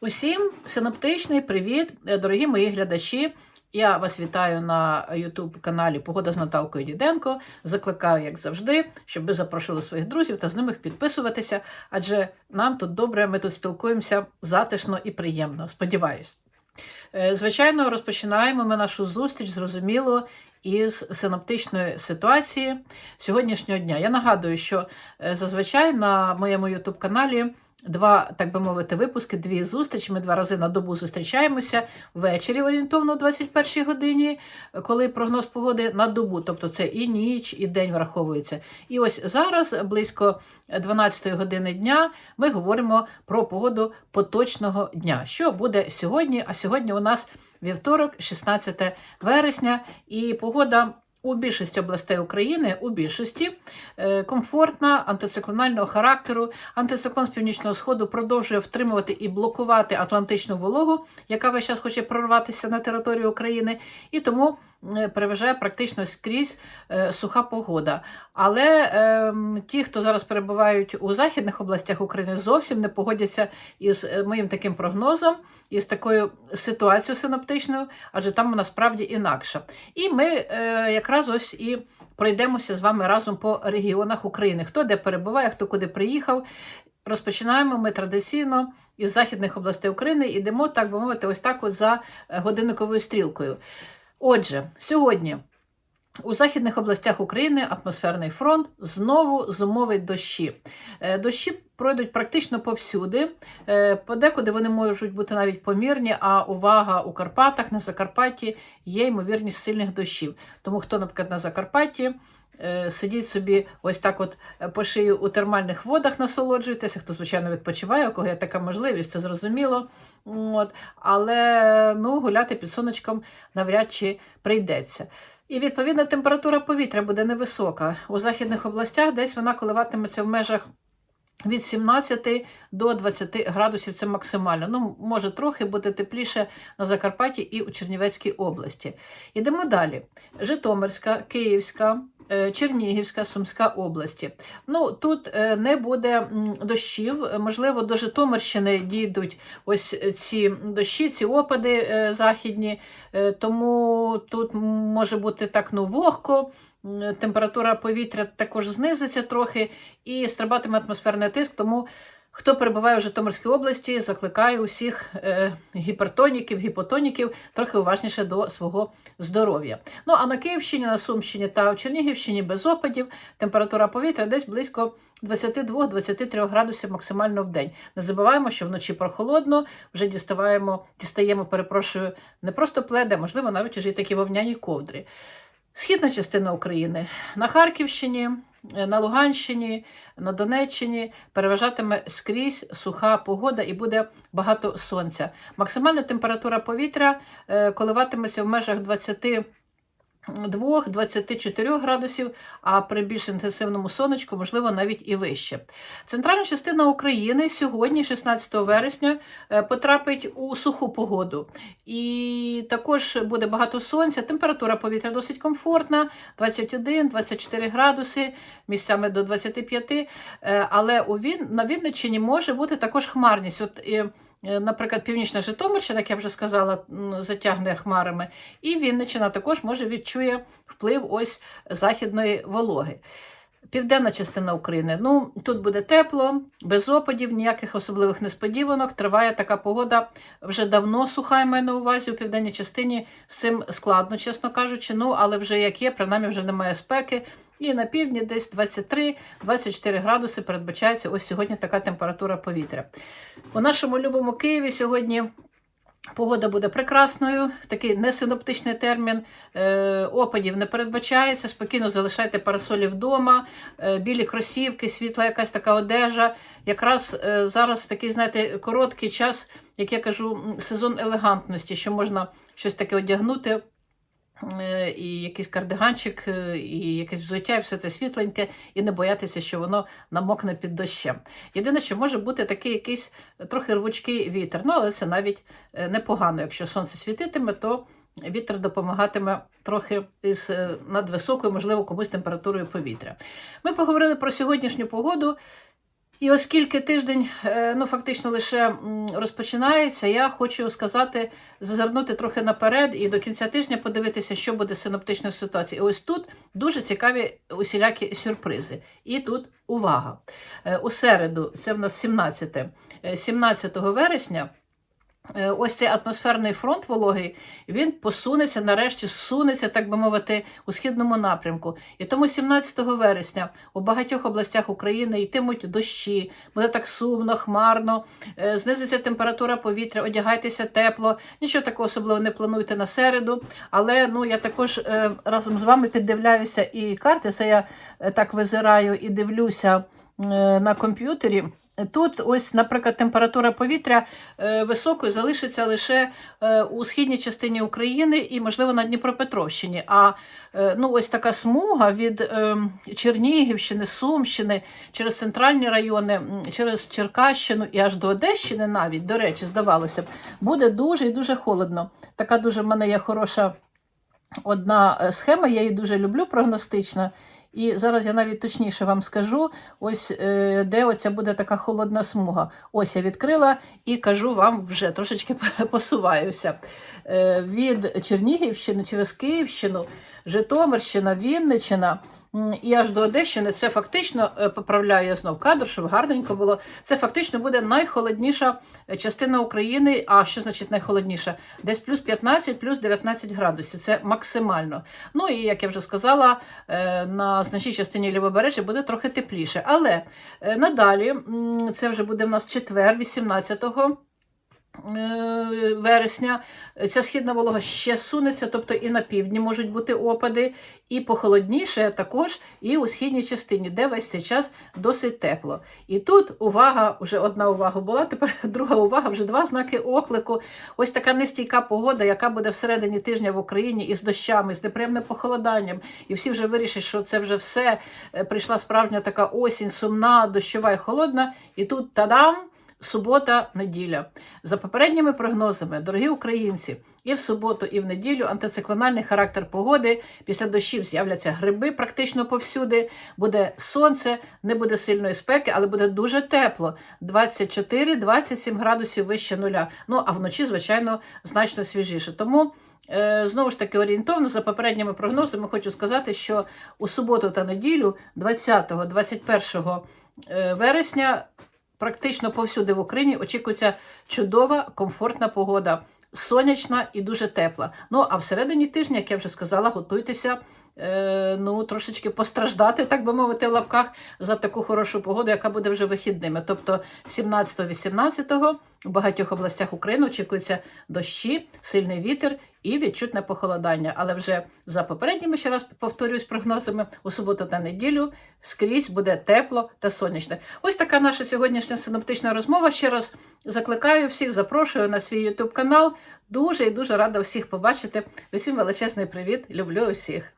Усім синоптичний привіт, е, дорогі мої глядачі. Я вас вітаю на youtube каналі Погода з Наталкою Діденко. Закликаю, як завжди, щоб ви запрошували своїх друзів та з ними підписуватися, адже нам тут добре, ми тут спілкуємося затишно і приємно. Сподіваюсь. Е, Звичайно, розпочинаємо ми нашу зустріч, зрозуміло, із синоптичної ситуації сьогоднішнього дня. Я нагадую, що е, зазвичай на моєму youtube каналі два, так би мовити, випуски, дві зустрічі. Ми два рази на добу зустрічаємося ввечері орієнтовно о 21 годині, коли прогноз погоди на добу, тобто це і ніч, і день враховується. І ось зараз, близько 12 години дня, ми говоримо про погоду поточного дня. Що буде сьогодні? А сьогодні у нас вівторок, 16 вересня, і погода. У більшості областей України, у більшості е, комфортна, антициклонального характеру. Антициклон з північного сходу продовжує втримувати і блокувати атлантичну вологу, яка весь час хоче прорватися на територію України, і тому переважає практично скрізь е, суха погода. Але е, ті, хто зараз перебувають у західних областях України, зовсім не погодяться із е, моїм таким прогнозом, із такою ситуацією синоптичною, адже там вона справді інакша. І ми е, якраз ось і пройдемося з вами разом по регіонах України. Хто де перебуває, хто куди приїхав. Розпочинаємо ми традиційно із західних областей України, ідемо, так би мовити, ось так от за е, годинниковою стрілкою. Отже, сьогодні у західних областях України атмосферний фронт знову зумовить дощі. Е, Дощі пройдуть практично повсюди. Е, Подекуди вони можуть бути навіть помірні, а увага у Карпатах, на Закарпатті є ймовірність сильних дощів. Тому хто, наприклад, на Закарпатті. е, Сидіть собі ось так от по шию у термальних водах, насолоджуйтеся, хто, звичайно, відпочиває, у кого є така можливість, це зрозуміло. От. Але ну, гуляти під сонечком навряд чи прийдеться. І відповідно температура повітря буде невисока. У західних областях десь вона коливатиметься в межах від 17 до 20 градусів це максимально. Ну, може трохи буде тепліше на Закарпатті і у Чернівецькій області. Йдемо далі. Житомирська, Київська. Е, Чернігівська, Сумська області. Ну тут е, не буде дощів. Можливо, до Житомирщини дійдуть ось ці дощі, ці опади е, західні, тому тут може бути так ну вогко. Температура повітря також знизиться трохи і стрибатиме атмосферний тиск. Тому хто перебуває в Житомирській області, закликаю усіх е, гіпертоніків, гіпотоніків трохи уважніше до свого здоров'я. Ну а на Київщині, на Сумщині та у Чернігівщині без опадів температура повітря десь близько 22-23 градусів максимально в день. Не забуваємо, що вночі прохолодно, вже діставаємо, дістаємо, перепрошую, не просто пледи, можливо навіть уже й такі вовняні ковдри. Східна частина України на Харківщині, на Луганщині, на Донеччині переважатиме скрізь суха погода і буде багато сонця. Максимальна температура повітря е, коливатиметься в межах 20 2-24 градусів, а при більш інтенсивному сонечку, можливо, навіть і вище. Центральна частина України сьогодні, 16 вересня, е, потрапить у суху погоду. І також буде багато сонця, температура повітря досить комфортна, 21-24 градуси, місцями до 25, е, але на Вінниччині може бути також хмарність. От, Е, Наприклад, Північна Житомирщина, як я вже сказала, затягне хмарами, і Вінниччина також може відчує вплив ось західної вологи. Південна частина України. Ну, тут буде тепло, без опадів, ніяких особливих несподіванок. Триває така погода вже давно суха, я маю на увазі у південній частині. З цим складно, чесно кажучи. Ну, але вже як є, принаймні вже немає спеки. І на півдні десь 23-24 градуси передбачається ось сьогодні така температура повітря. У нашому любому Києві сьогодні погода буде прекрасною, такий несиноптичний термін, е, опадів не передбачається, спокійно залишайте парасолі вдома, е, білі кросівки, світла якась така одежа. Якраз е, зараз такий, знаєте, короткий час, як я кажу, сезон елегантності, що можна щось таке одягнути. Е, І якийсь кардиганчик, е, і якесь взуття, і все це світленьке, і не боятися, що воно намокне під дощем. Єдине, що може бути такий якийсь трохи рвучкий вітер. Ну, але це навіть е, непогано. Якщо сонце світитиме, то вітер допомагатиме трохи із надвисокою, можливо, комусь температурою повітря. Ми поговорили про сьогоднішню погоду. І оскільки тиждень е, ну, фактично лише розпочинається, я хочу сказати, зазирнути трохи наперед і до кінця тижня подивитися, що буде з синоптичною ситуацією. І ось тут дуже цікаві усілякі сюрпризи. І тут увага. Е, У середу, це в нас 17, е, 17 вересня. Е, Ось цей атмосферний фронт вологий, він посунеться, нарешті сунеться, так би мовити, у східному напрямку. І тому 17 вересня у багатьох областях України йтимуть дощі, буде так сумно, хмарно, е, знизиться температура повітря, одягайтеся тепло. Нічого такого особливого не плануйте на середу. Але ну я також е, разом з вами піддивляюся і карти. Це я так визираю і дивлюся на комп'ютері. Тут, ось, наприклад, температура повітря е, високою залишиться лише е, у східній частині України і, можливо, на Дніпропетровщині. А е, ну, ось така смуга від Чернігівщини, Сумщини, через центральні райони, через Черкащину і аж до Одещини навіть, до речі, здавалося б, буде дуже і дуже холодно. Така дуже в мене є хороша одна схема, я її дуже люблю, прогностична. І зараз я навіть точніше вам скажу, ось е, де оця буде така холодна смуга. Ось я відкрила і кажу вам вже трошечки посуваюся. Е, Від Чернігівщини через Київщину, Житомирщина, Вінниччина. І аж до Одещини це фактично е, поправляю я знов кадр, щоб гарненько було. Це фактично буде найхолодніша е, частина України. А що значить найхолодніша? Десь плюс 15, плюс 19 градусів. Це максимально. Ну і як я вже сказала, е, на значній частині лівобережжя буде трохи тепліше. Але надалі, це вже буде в нас четвер, 18 е, вересня, ця східна волога ще сунеться, тобто і на півдні можуть бути опади, і похолодніше також, і у східній частині, де весь цей час досить тепло. І тут увага, вже одна увага була, тепер друга увага, вже два знаки оклику. Ось така нестійка погода, яка буде всередині тижня в Україні із дощами, з неприємним похолоданням. І всі вже вирішать, що це вже все. е, Прийшла справжня така осінь, сумна, дощова і холодна. І тут тадам! Субота, неділя. За попередніми прогнозами, дорогі українці, і в суботу, і в неділю антициклональний характер погоди. Після дощів з'являться гриби практично повсюди. Буде сонце, не буде сильної спеки, але буде дуже тепло. 24-27 градусів вище нуля. Ну а вночі, звичайно, значно свіжіше. Тому. е, Знову ж таки, орієнтовно за попередніми прогнозами хочу сказати, що у суботу та неділю, 20-21 е, вересня, практично повсюди в Україні очікується чудова, комфортна погода, сонячна і дуже тепла. Ну а всередині тижня, як я вже сказала, готуйтеся. Е, Ну, трошечки постраждати, так би мовити, в лапках за таку хорошу погоду, яка буде вже вихідними. Тобто 17-18 в багатьох областях України очікуються дощі, сильний вітер і відчутне похолодання. Але вже за попередніми, ще раз повторюсь, прогнозами, у суботу та неділю скрізь буде тепло та сонячне. Ось така наша сьогоднішня синоптична розмова. Ще раз закликаю всіх, запрошую на свій YouTube канал. Дуже і дуже рада всіх побачити. Усім величезний привіт! Люблю усіх!